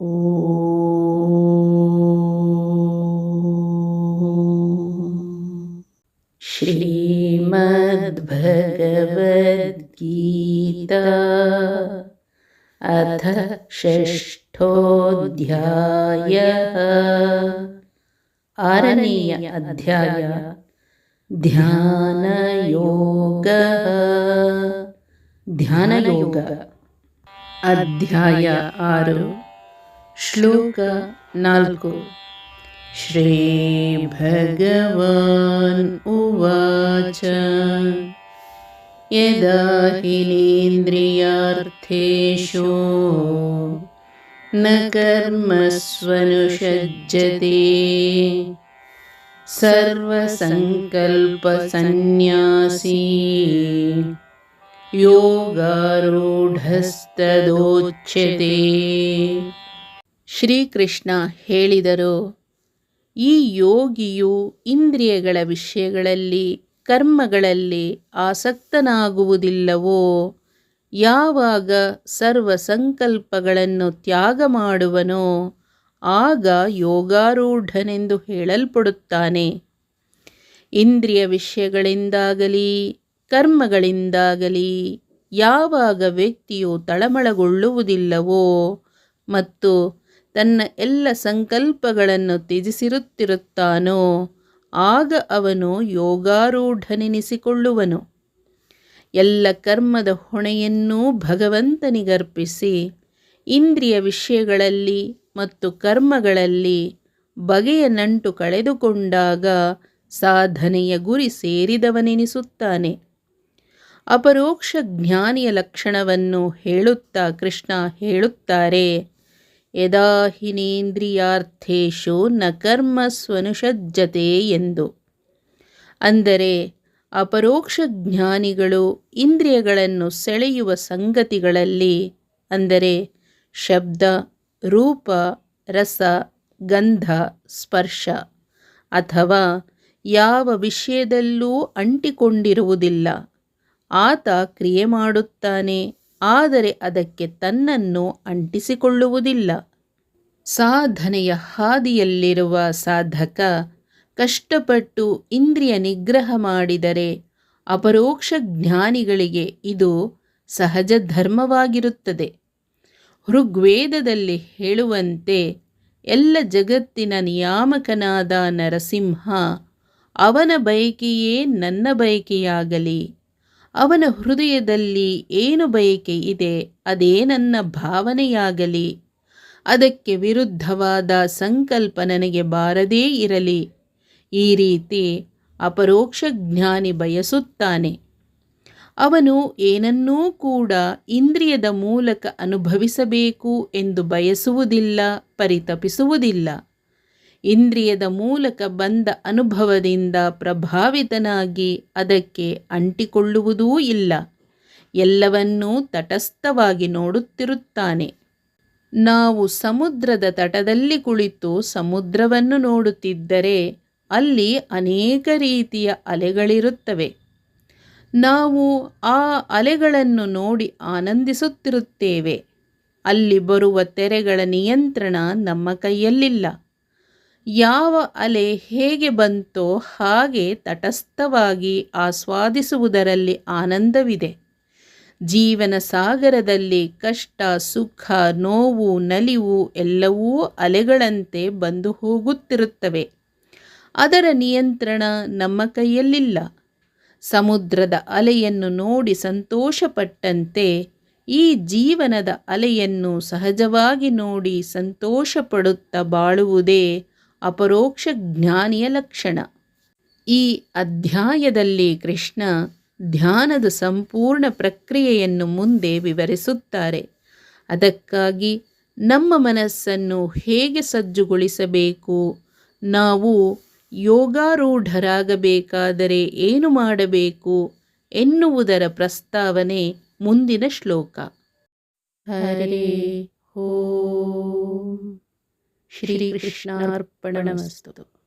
श्रीमद्भगवद्गीता अथ षष्ठोऽध्यायः। आरणीय अध्याय। ध्यानयोगः। ध्यानयोग। अध्याय आरु। श्लोकनाल्को श्रीभगवान् उवाच। यदा किन्द्रियार्थेषो न कर्मस्वनुषज्जते सर्वसङ्कल्पसन्न्यासी योगारूढस्तदोच्यते। ಶ್ರೀಕೃಷ್ಣ ಹೇಳಿದರು, ಈ ಯೋಗಿಯು ಇಂದ್ರಿಯಗಳ ವಿಷಯಗಳಲ್ಲಿ, ಕರ್ಮಗಳಲ್ಲಿ ಆಸಕ್ತನಾಗುವುದಿಲ್ಲವೋ? ಯಾವಾಗ ಸರ್ವ ಸಂಕಲ್ಪಗಳನ್ನು ತ್ಯಾಗ ಮಾಡುವನೋ, ಆಗ ಯೋಗಾರೂಢನೆಂದು ಹೇಳಲ್ಪಡುತ್ತಾನೆ. ಇಂದ್ರಿಯ ವಿಷಯಗಳಿಂದಾಗಲಿ, ಕರ್ಮಗಳಿಂದಾಗಲಿ, ಯಾವಾಗ ವ್ಯಕ್ತಿಯು ತಳಮಳಗೊಳ್ಳುವುದಿಲ್ಲವೋ, ಮತ್ತು ತನ್ನ ಎಲ್ಲ ಸಂಕಲ್ಪಗಳನ್ನು ತ್ಯಜಿಸಿರುತ್ತಿರುತ್ತಾನೋ, ಆಗ ಅವನು ಯೋಗಾರೂಢನೆನಿಸಿಕೊಳ್ಳುವನು. ಎಲ್ಲ ಕರ್ಮದ ಹೊಣೆಯನ್ನೂ ಭಗವಂತನಿಗರ್ಪಿಸಿ, ಇಂದ್ರಿಯ ವಿಷಯಗಳಲ್ಲಿ ಮತ್ತು ಕರ್ಮಗಳಲ್ಲಿ ಬಗೆಯ ನಂಟು ಕಳೆದುಕೊಂಡಾಗ ಸಾಧನೆಯ ಗುರಿ ಸೇರಿದವನೆನಿಸುತ್ತಾನೆ. ಅಪರೋಕ್ಷ ಜ್ಞಾನಿಯ ಲಕ್ಷಣವನ್ನು ಹೇಳುತ್ತಾ ಕೃಷ್ಣ ಹೇಳುತ್ತಾರೆ ಯದಾ ಹಿನೇಂದ್ರಿಯಾರ್ಥೇಶು ನ ಕರ್ಮ ಸ್ವನುಷಜ್ಜತೆ ಎಂದು. ಅಂದರೆ ಅಪರೋಕ್ಷ ಜ್ಞಾನಿಗಳು ಇಂದ್ರಿಯಗಳನ್ನು ಸೆಳೆಯುವ ಸಂಗತಿಗಳಲ್ಲಿ, ಅಂದರೆ ಶಬ್ದ, ರೂಪ, ರಸ, ಗಂಧ, ಸ್ಪರ್ಶ, ಅಥವಾ ಯಾವ ವಿಷಯದಲ್ಲೂ ಅಂಟಿಕೊಂಡಿರುವುದಿಲ್ಲ. ಆತ ಕ್ರಿಯೆ ಮಾಡುತ್ತಾನೆ, ಆದರೆ ಅದಕ್ಕೆ ತನ್ನನ್ನು ಅಂಟಿಸಿಕೊಳ್ಳುವುದಿಲ್ಲ. ಸಾಧನೆಯ ಹಾದಿಯಲ್ಲಿರುವ ಸಾಧಕ ಕಷ್ಟಪಟ್ಟು ಇಂದ್ರಿಯ ನಿಗ್ರಹ ಮಾಡಿದರೆ ಅಪರೋಕ್ಷ ಜ್ಞಾನಿಗಳಿಗೆ ಇದು ಸಹಜ ಧರ್ಮವಾಗಿರುತ್ತದೆ. ಋಗ್ವೇದದಲ್ಲಿ ಹೇಳುವಂತೆ ಎಲ್ಲ ಜಗತ್ತಿನ ನಿಯಾಮಕನಾದ ನರಸಿಂಹ ಅವನ ಬಯಕೆಯೇ ನನ್ನ ಬಯಕೆಯಾಗಲಿ, ಅವನ ಹೃದಯದಲ್ಲಿ ಏನು ಬಯಕೆ ಇದೆ ಅದೇ ನನ್ನ ಭಾವನೆಯಾಗಲಿ. ಅದಕ್ಕೆ ವಿರುದ್ಧವಾದ ಸಂಕಲ್ಪ ನನಗೆ ಬಾರದೇ ಇರಲಿ. ಈ ರೀತಿ ಅಪರೋಕ್ಷ ಜ್ಞಾನಿ ಬಯಸುತ್ತಾನೆ. ಅವನು ಏನನ್ನೂ ಕೂಡ ಇಂದ್ರಿಯದ ಮೂಲಕ ಅನುಭವಿಸಬೇಕು ಎಂದು ಬಯಸುವುದಿಲ್ಲ, ಪರಿತಪಿಸುವುದಿಲ್ಲ. ಇಂದ್ರಿಯದ ಮೂಲಕ ಬಂದ ಅನುಭವದಿಂದ ಪ್ರಭಾವಿತನಾಗಿ ಅದಕ್ಕೆ ಅಂಟಿಕೊಳ್ಳುವುದೂ ಇಲ್ಲ. ಎಲ್ಲವನ್ನೂ ತಟಸ್ಥವಾಗಿ ನೋಡುತ್ತಿರುತ್ತಾನೆ. ನಾವು ಸಮುದ್ರದ ತಟದಲ್ಲಿ ಕುಳಿತು ಸಮುದ್ರವನ್ನು ನೋಡುತ್ತಿದ್ದರೆ ಅಲ್ಲಿ ಅನೇಕ ರೀತಿಯ ಅಲೆಗಳಿರುತ್ತವೆ. ನಾವು ಆ ಅಲೆಗಳನ್ನು ನೋಡಿ ಆನಂದಿಸುತ್ತಿರುತ್ತೇವೆ. ಅಲ್ಲಿ ಬರುವ ತೆರೆಗಳ ನಿಯಂತ್ರಣ ನಮ್ಮ ಕೈಯಲ್ಲಿಲ್ಲ. ಯಾವ ಅಲೆ ಹೇಗೆ ಬಂತೋ ಹಾಗೆ ತಟಸ್ಥವಾಗಿ ಆಸ್ವಾದಿಸುವುದರಲ್ಲಿ ಆನಂದವಿದೆ. ಜೀವನ ಸಾಗರದಲ್ಲಿ ಕಷ್ಟ, ಸುಖ, ನೋವು, ನಲಿವು ಎಲ್ಲವೂ ಅಲೆಗಳಂತೆ ಬಂದು ಹೋಗುತ್ತಿರುತ್ತವೆ. ಅದರ ನಿಯಂತ್ರಣ ನಮ್ಮ ಕೈಯಲ್ಲಿಲ್ಲ. ಸಮುದ್ರದ ಅಲೆಯನ್ನು ನೋಡಿ ಸಂತೋಷಪಟ್ಟಂತೆ, ಈ ಜೀವನದ ಅಲೆಯನ್ನು ಸಹಜವಾಗಿ ನೋಡಿ ಸಂತೋಷಪಡುತ್ತಾ ಬಾಳುವುದೇ ಅಪರೋಕ್ಷ ಜ್ಞಾನಿಯ ಲಕ್ಷಣ. ಈ ಅಧ್ಯಾಯದಲ್ಲಿ ಕೃಷ್ಣ ಧ್ಯಾನದ ಸಂಪೂರ್ಣ ಪ್ರಕ್ರಿಯೆಯನ್ನು ಮುಂದೆ ವಿವರಿಸುತ್ತಾರೆ. ಅದಕ್ಕಾಗಿ ನಮ್ಮ ಮನಸ್ಸನ್ನು ಹೇಗೆ ಸಜ್ಜುಗೊಳಿಸಬೇಕು? ನಾವು ಯೋಗಾರೂಢರಾಗಬೇಕಾದರೆ ಏನು ಮಾಡಬೇಕು ಎನ್ನುವುದರ ಪ್ರಸ್ತಾವನೆ ಮುಂದಿನ ಶ್ಲೋಕ. ಹರೇ ಹೋ. ಶ್ರೀಕೃಷ್ಣಾರ್ಪಣಮಸ್ತು